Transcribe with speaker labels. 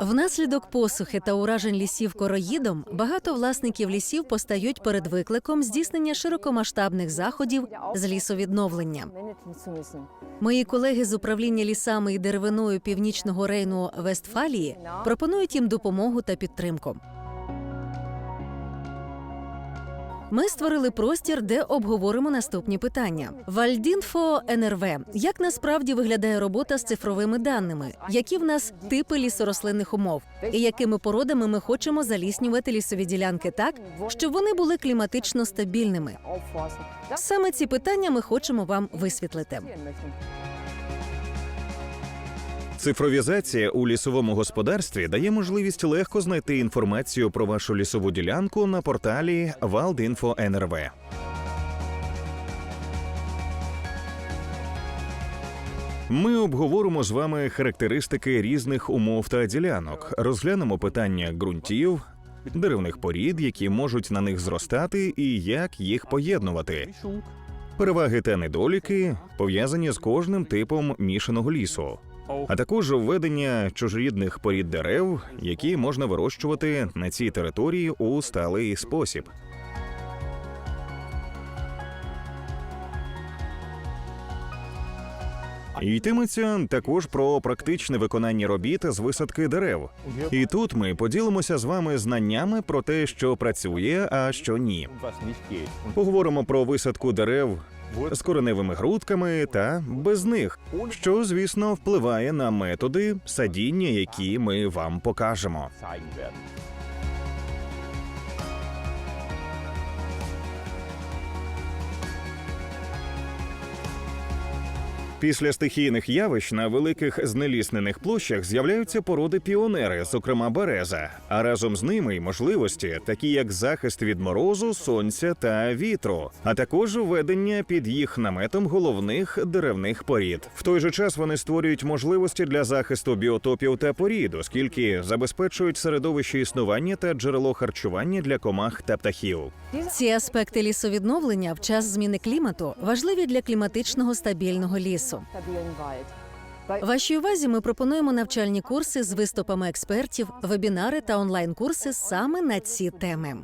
Speaker 1: Внаслідок посухи та уражень лісів короїдом багато власників лісів постають перед викликом здійснення широкомасштабних заходів з лісовідновлення. Мої колеги з управління лісами і деревиною північного рейну Вестфалії пропонують їм допомогу та підтримку. Ми створили простір, де обговоримо наступні питання. Вальдінфо НРВ. Як насправді виглядає робота з цифровими даними? Які в нас типи лісорослинних умов? І якими породами ми хочемо заліснювати лісові ділянки так, щоб вони були кліматично стабільними? Саме ці питання ми хочемо вам висвітлити.
Speaker 2: Цифровізація у лісовому господарстві дає можливість легко знайти інформацію про вашу лісову ділянку на порталі Валдінфо.НРВ. Ми обговоримо з вами характеристики різних умов та ділянок, розглянемо питання ґрунтів, деревних порід, які можуть на них зростати, і як їх поєднувати. Переваги та недоліки пов'язані з кожним типом мішаного лісу, а також введення чужорідних порід дерев, які можна вирощувати на цій території у сталий спосіб. Йтиметься також про практичне виконання робіт з висадки дерев. І тут ми поділимося з вами знаннями про те, що працює, а що ні. Поговоримо про висадку дерев з кореневими грудками та без них, що звісно впливає на методи садіння, які ми вам покажемо. Після стихійних явищ на великих знеліснених площах з'являються породи піонери, зокрема береза, а разом з ними й можливості, такі як захист від морозу, сонця та вітру, а також введення під їх наметом головних деревних порід. В той же час вони створюють можливості для захисту біотопів та порід, оскільки забезпечують середовище існування та джерело харчування для комах та птахів.
Speaker 1: Ці аспекти лісовідновлення в час зміни клімату важливі для кліматичного стабільного лісу.
Speaker 3: Bei
Speaker 1: Вашій увазі ми пропонуємо навчальні курси з виступами експертів, вебінари та онлайн-курси саме на ці теми.